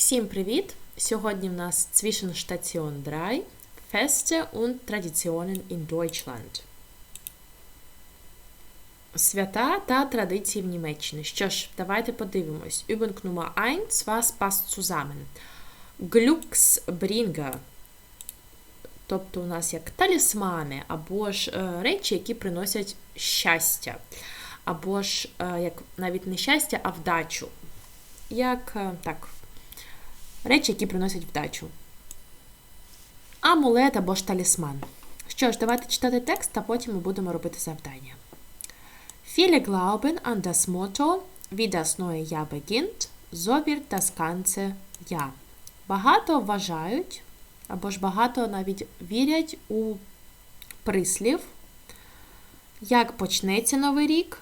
Всім привіт! Сьогодні в нас Zwischenstation 3 Feste und Traditionen in Deutschland. Свята та традиції в Німеччині. Що ж, давайте подивимось. Übung Nummer 1. Was passt zusammen? Glücksbringer. Тобто у нас як талісмани, або ж е, речі, які приносять щастя. Або ж е, як навіть не щастя, а вдачу. Як е, так, речі, які приносять вдачу. Амулет або ж талісман. Що ж, давайте читати текст, а потім ми будемо робити завдання. Viele glauben an das Motto, wie das neue Jahr beginnt, so. Багато вважають, або ж багато навіть вірять у прислів, як почнеться новий рік,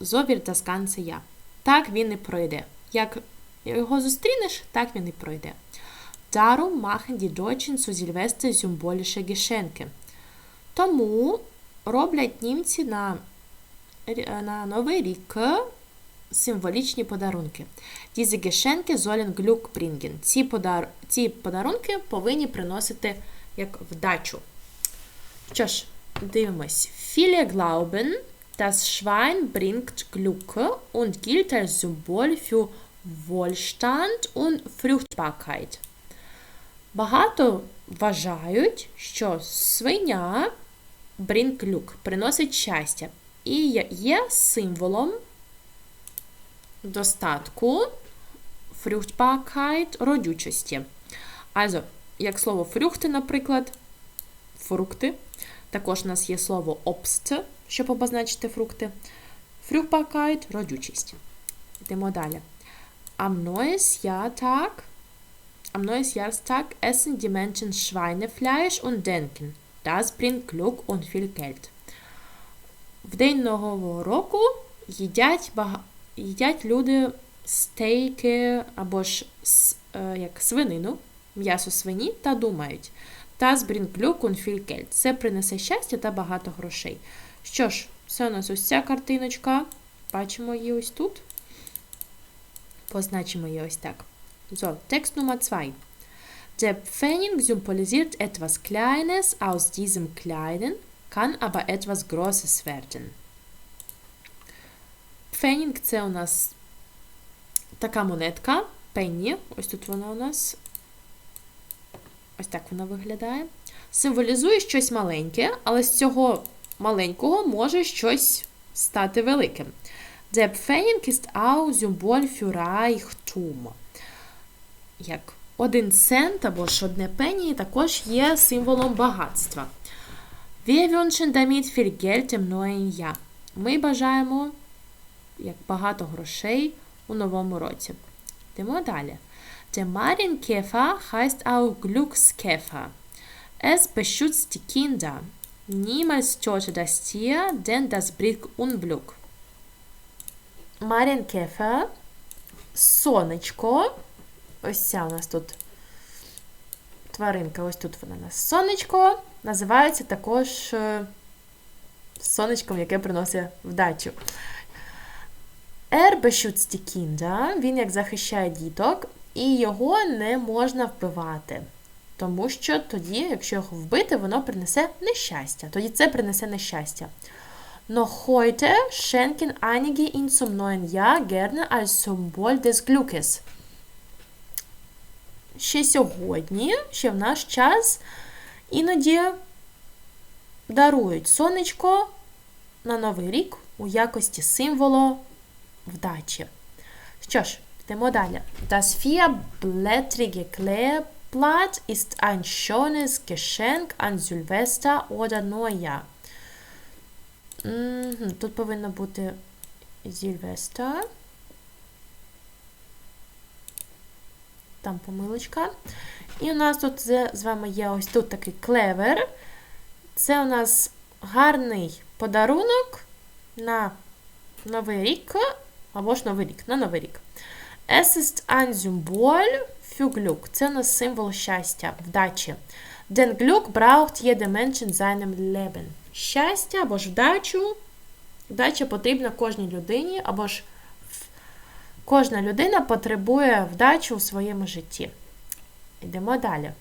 so wird das ganze. Так він і пройде. Як його зустрінеш, так він і пройде. Darum machen die Deutschen zu Silvester symbolische Geschenke. Тому роблять німці на, на Новий рік символічні подарунки. Diese Geschenke sollen Glück bringen. Ці, подар... Ці подарунки повинні приносити як вдачу. Що ж, дивимось. Viele glauben, das Schwein bringt Glück und gilt als Symbol für Wohlstand und Fruchtbarkeit. Багато вважають, що свиня брінклюк приносить щастя і є символом достатку, Fruchtbarkeit, родючості. Also, як слово фрюхти, наприклад, фрукти. Також у нас є слово Obst, щоб обозначити фрукти. Fruchtbarkeit – родючість. Йдемо далі. Am Neujahrsjahrtag, am Neujahrsjahrstag essen die Menschen Schweinefleisch und denken, das bringt Glück und viel Geld. В день Нового року їдять, їдять люди стейки або ж е, як свинину, м'ясо свині та думають, das bringt Glück und viel Geld. Це принесе щастя та багато грошей. Що ж, це у нас ось ця картиночка. Бачимо її ось тут. Позначимо її ось так. So, Text Nummer 2. Der Pfennig symbolisiert etwas Kleines, aus diesem Kleinen kann aber etwas Großes werden. Пфенінг це у нас така монетка, пенні. Ось тут вона у нас. Ось так вона виглядає. Символізує щось маленьке, але з цього маленького може щось стати великим. Der Pfennig ist Symbol für Reichtum. Як один цент або одне пені також є символом багатства. Wir wünschen damit viel Geld im neuen Jahr. Ми бажаємо як багато грошей у новому році. Йдемо далі. Der Marienkäfer heißt auch Glückskäfer. Es beschützt die Kinder. Niemals töte das Tier, denn das bringt Unglück. Марінкефе, сонечко. Ось ця у нас тут тваринка, ось тут вона у нас сонечко. Називається також сонечком, яке приносить вдачу. Er beschützt він як захищає діток, і його не можна вбивати. Тому що тоді, якщо його вбити, воно принесе нещастя. Тоді це принесе нещастя. Noch heute schenken einige ihn zum neuen Jahr gerne als Symbol des Glückes. Ще сьогодні, ще в наш час, іноді дарують сонечко на Новий рік у якості символу вдачі. Що ж, йдемо далі. Das vierblättrige Kleeblatt ist ein schönes Geschenk an Silvester oder Neujahr. Тут повинно бути Сільвестра. Там помилочка. І у нас тут з вами є ось тут такий клевер. Це у нас гарний подарунок на Новий рік, або ж Новий рік, на Новий рік. Es ist ein Symbol für Glück. Це у нас символ щастя, вдачі. Den Glück braucht jeder Mensch in seinem Leben. Щастя або ж вдачу. Вдача потрібна кожній людині, або ж Кожна людина потребує вдачі у своєму житті. Йдемо далі.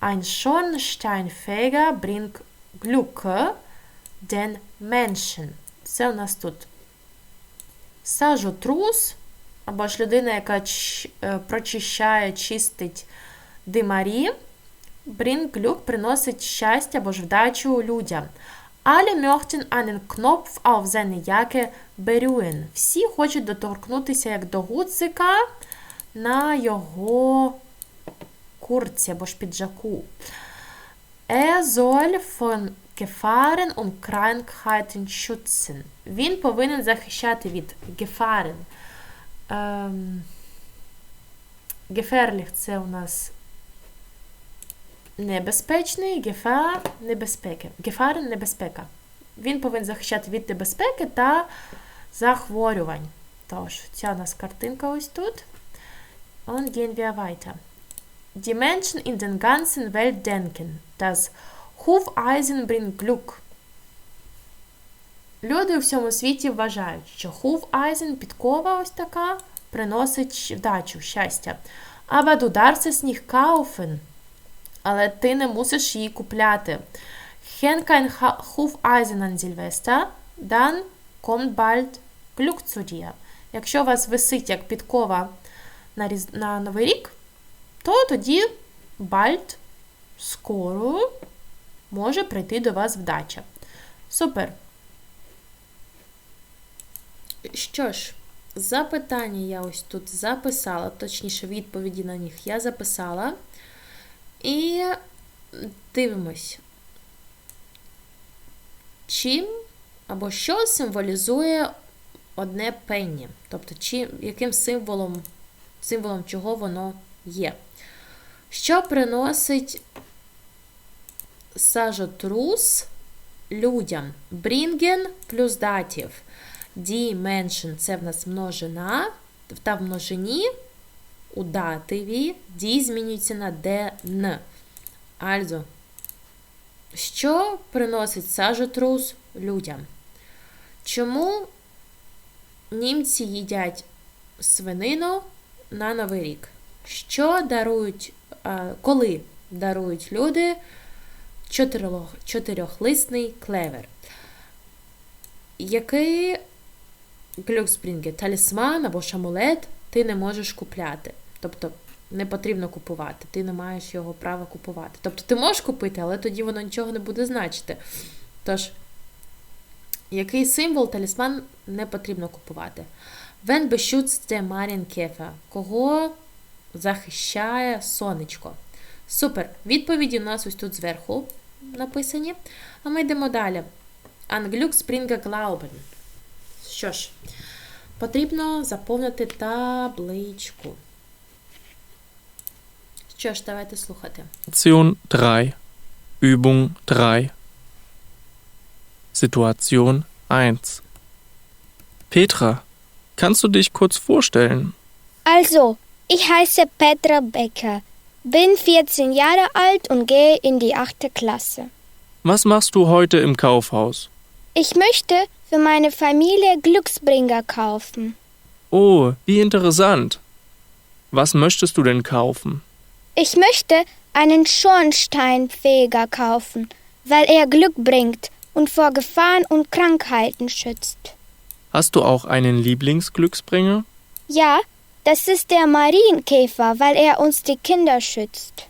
Ein Schornsteinfeger bringt Glück den Menschen. Це у нас тут сажотрус, або ж людина, яка е, прочищає, чистить димарі. Glück приносить щастя або ж вдачу людям. Alle möchten einen Knopf auf seine Jacke berühren. Всі хочуть доторкнутися як до гудзика на його куртці або ж піджаку. Er soll von Gefahren und Krankheiten schützen. Він повинен захищати від Gefahren. Ем, Gefährlich – це у нас небезпечний, Gefahr – небезпеки. Gefahren – небезпека. Він повинен захищати від небезпеки та захворювань. Тож, ця у нас картинка ось тут. Und gehen wir weiter. Die Menschen in der ganzen Welt denken, dass Hufeisen bringt Glück. Люди у всьому світі вважають, що Hufeisen, підкова ось така, приносить вдачу, щастя. Aber du darfst es nicht kaufen. Але ти не мусиш її купляти. Ha- Hufeisen Silvester, dann kommt bald Glück вас висить як підкова на, різ... на Новий рік, то тоді bald, скоро, може прийти до вас вдача. Супер. Що ж, запитання я ось тут записала, точніше, відповіді на них я записала. І дивимось, чим або що символізує одне пенні. Тобто, чим, яким символом, символом чого воно є. Що приносить сажотрус людям? Брінген плюс датів. Die Menschen – це в нас множина, та в множині у дативі die змінюється на den. Also, що приносить сажотрус людям? Чому німці їдять свинину на Новий рік? Що дарують, коли дарують люди чотирьох, чотирьохлисний клевер? Який Глюксбрінге, талісман або шамулет ти не можеш купляти. Тобто не потрібно купувати, ти не маєш його права купувати. Тобто ти можеш купити, але тоді воно нічого не буде значити. Тож, який символ талісман не потрібно купувати? Wenn beschützt der Marienkäfer? Кого захищає сонечко? Супер. Відповіді у нас ось тут зверху написані. А ми йдемо далі. Англюк Спрінга Glauben. Що ж, потрібно заповнити табличку. Що ж, давайте слухати. Situation 3. Übung 3. Situation 1. Petra, kannst du dich kurz vorstellen? Also, ich heiße Petra Becker, bin 14 Jahre alt und gehe in die 8. Klasse. Was machst du heute im Kaufhaus? Ich möchte für meine Familie Glücksbringer kaufen. Oh, wie interessant. Was möchtest du denn kaufen? Ich möchte einen Schornsteinfeger kaufen, weil er Glück bringt und vor Gefahren und Krankheiten schützt. Hast du auch einen Lieblingsglücksbringer? Ja, das ist der Marienkäfer, weil er uns die Kinder schützt.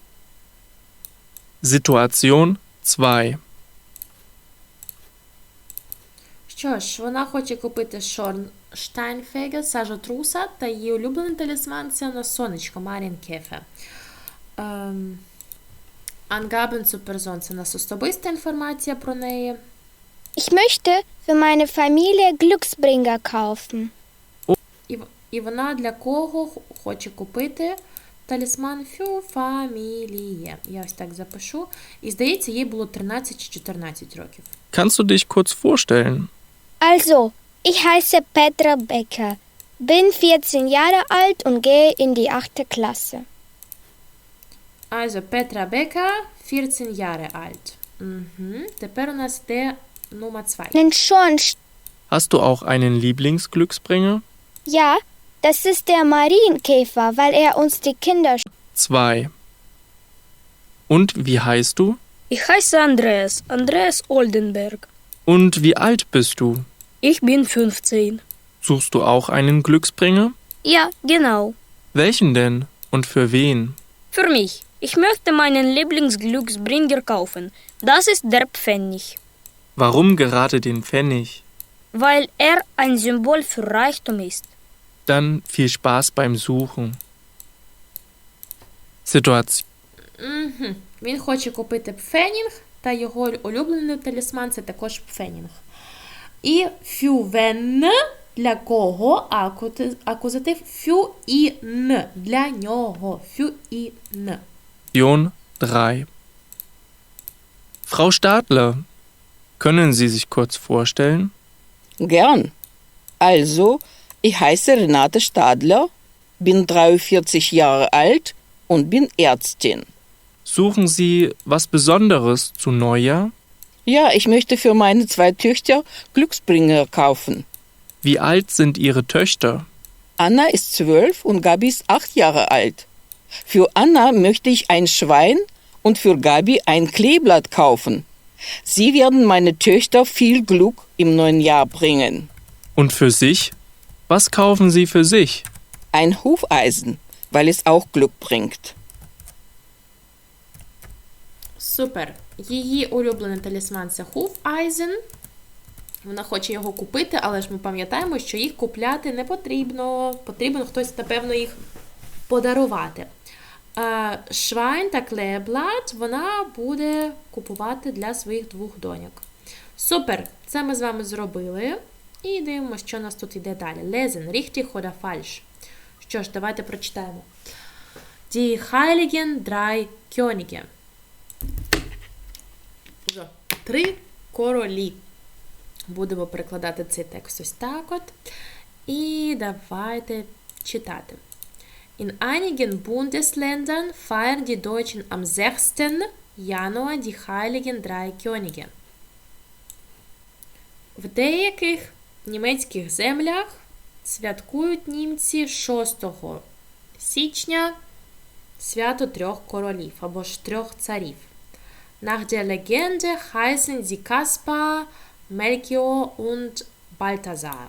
Situation 2. Що ж, вона хоче купити Шорнштайнфеге, сажотруса та її улюблений талісман це на сонечко Марінкефе. Ем, Angaben zu Person – це у нас особиста інформація про неї. Ich möchte für meine Familie Glücksbringer kaufen. І, в- і вона для кого х- хоче купити талісман Фю Фаміліє. Я ось так запишу. І здається, їй було 13 чи 14 років. Kannst du dich kurz vorstellen? Also, ich heiße Petra Becker, bin 14 Jahre alt und gehe in die 8. Klasse. Also, Петра Бека, 14 Jahre alt. Угу. Тепер у нас йде номер 2. Einen Schornstein. Hast du auch einen Lieblingsglücksbringer? Ja, Das ist der Marienkäfer, weil er uns die Kinder 2. Und wie heißt du? Ich heiße Andreas, Andreas Oldenberg. Und wie alt bist du? Ich bin 15. Suchst du auch einen Glücksbringer? Ja, genau. Welchen denn? Und für wen? Für mich. Ich möchte meinen Lieblingsglücksbringer kaufen. Das ist der Pfennig, Warum gerade den Pfennig? weil er ein Symbol für Reichtum ist. Dann viel Spaß beim Suchen. Situation. Угу. Він хоче купити пфенінг, та його улюблений талісман це також пфенінг. І фювен для кого акути- акузатив фю і н. Для нього. Фю і н. 3. Frau Stadler, können Sie sich kurz vorstellen? Gern. Also, ich heiße Renate Stadler, bin 43 Jahre alt und bin Ärztin. Suchen Sie was Besonderes zu Neujahr? Ja, ich möchte für meine zwei Töchter Glücksbringer kaufen. Wie alt sind Ihre Töchter? Anna ist zwölf und Gabi ist acht Jahre alt. Für Anna möchte ich ein Schwein und für Gabi ein Kleeblatt kaufen. Sie werden meine Töchter viel Glück im neuen Jahr bringen. Und für sich? Was kaufen Sie für sich? Ein Hufeisen, weil es auch Glück bringt. Супер. Її улюблений талісман це Hufeisen. Вона хоче його купити, але ж ми пам'ятаємо, що їх купляти не потрібно. Потрібно хтось, напевно, їх подарувати. Швайн та Клеблат вона буде купувати для своїх двох доньок. Супер! Це ми з вами зробили. І дивимося, що у нас тут йде далі. Lesen, richtig oder falsch? Що ж, давайте прочитаємо. Die Heiligen drei Könige. Три королі. Будемо перекладати цей текст ось так от. І давайте читати. In einigen Bundesländern feiern die Deutschen am 6. Januar die Heiligen Drei Könige. В деяких німецьких землях святкують німці 6 січня свято трьох королів або ж трьох царів. Nach der Legende heißen sie Kaspar, Melchior und Balthasar.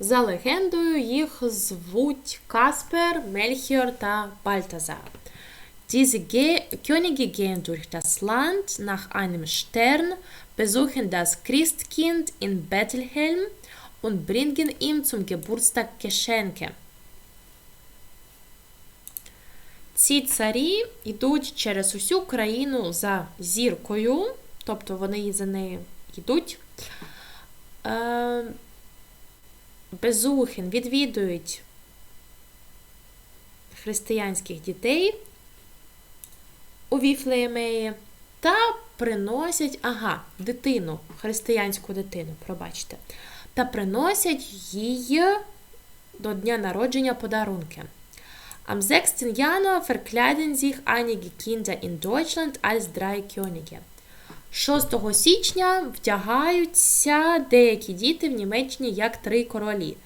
За легендою їх звуть Каспер, Мельхіор та Бальтазар. Diese Ge Könige gehen durch das Land nach einem Stern, besuchen das Christkind in Bethlehem und bringen ihm zum Geburtstag Geschenke. Ці царі йдуть через усю країну за зіркою, тобто вони за нею йдуть. Безухин відвідують християнських дітей у Віфлеємеї та приносять, ага, дитину, християнську дитину, пробачте, та приносять їй до дня народження подарунки. Am 6. Januar verkleiden sich einige Kinder in Deutschland als drei Könige. 6 січня вдягаються деякі діти в Німеччині як три королі.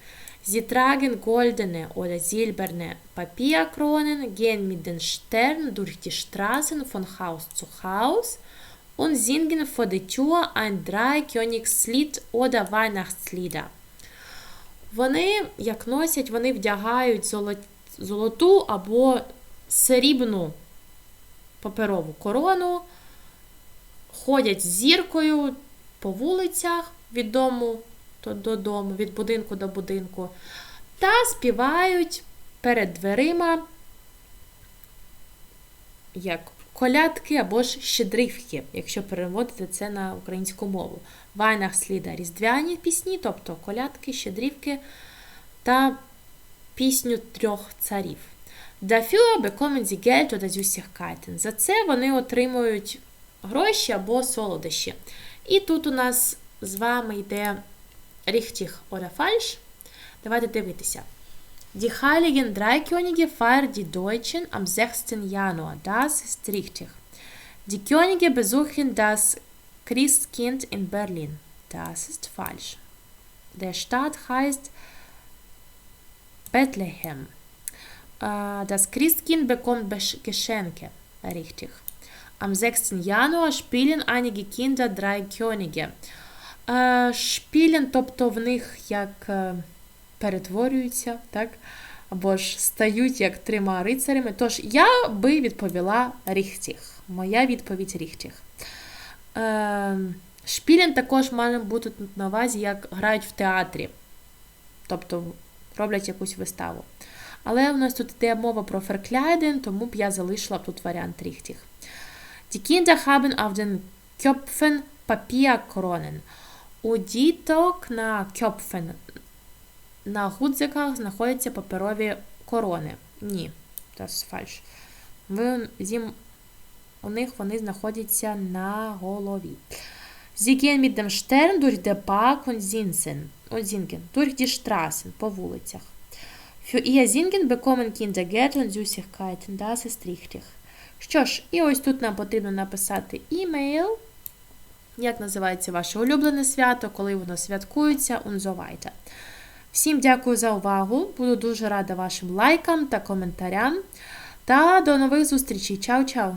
Sie tragen goldene oder silberne Papierkronen, gehen mit den Sternen durch die Straßen von Haus zu Haus und singen vor der Tür ein Dreikönigslied oder Weihnachtslieder. Вони, як носять, вдягають золо- золоту або срібну паперову корону, ходять з зіркою по вулицях від дому до- додому, від будинку до будинку, та співають перед дверима як колядки або ж щедрівки, якщо переводити це на українську мову. Вайнахсліда різдвяні пісні, тобто колядки, щедрівки та пісню трьох царів. Dafür bekommen sie Geld oder Süßigkeiten. За це вони отримують гроші або солодощі. І тут у нас з вами йде oder falsch. Давайте дивитися. Die Heiligen Drei Könige feiern die Deutschen am 6. Januar. Das ist richtig. Die Könige besuchen das Christkind in Berlin. Das ist falsch. Der Staat heißt Bethlehem. Äh, Das Christkind bekommt Geschenke. Richtig. Am 6. Januar spielen einige Kinder drei Könige. Е, Шпілін, тобто в них як е, перетворюються, так? Або ж стають як трьома рицарями. Тож я би відповіла Ріхтіх. Моя відповідь Ріхтіх. Е, Шпілін також має бути на увазі, як грають в театрі. Тобто роблять якусь виставу. Але у нас тут йде мова про Verkleiden, тому б я залишила б тут варіант Ріхтіх. Die Kinder haben auf den Köpfen Papierkronen. У діток на Köpfen, на гудзиках знаходяться паперові корони. Ні, це фальш. Ви, зім, у них вони знаходяться на голові. Sie gehen mit dem Stern durch den Park und singen, und singen durch die Straßen, по вулицях. Für ihr Singen bekommen Kinder Geld und Süßigkeiten. Das ist richtig. Що ж, і ось тут нам потрібно написати імейл, як називається ваше улюблене свято, коли воно святкується, унзовайте. Всім дякую за увагу. Буду дуже рада вашим лайкам та коментарям. Та до нових зустрічей. Чао-чао!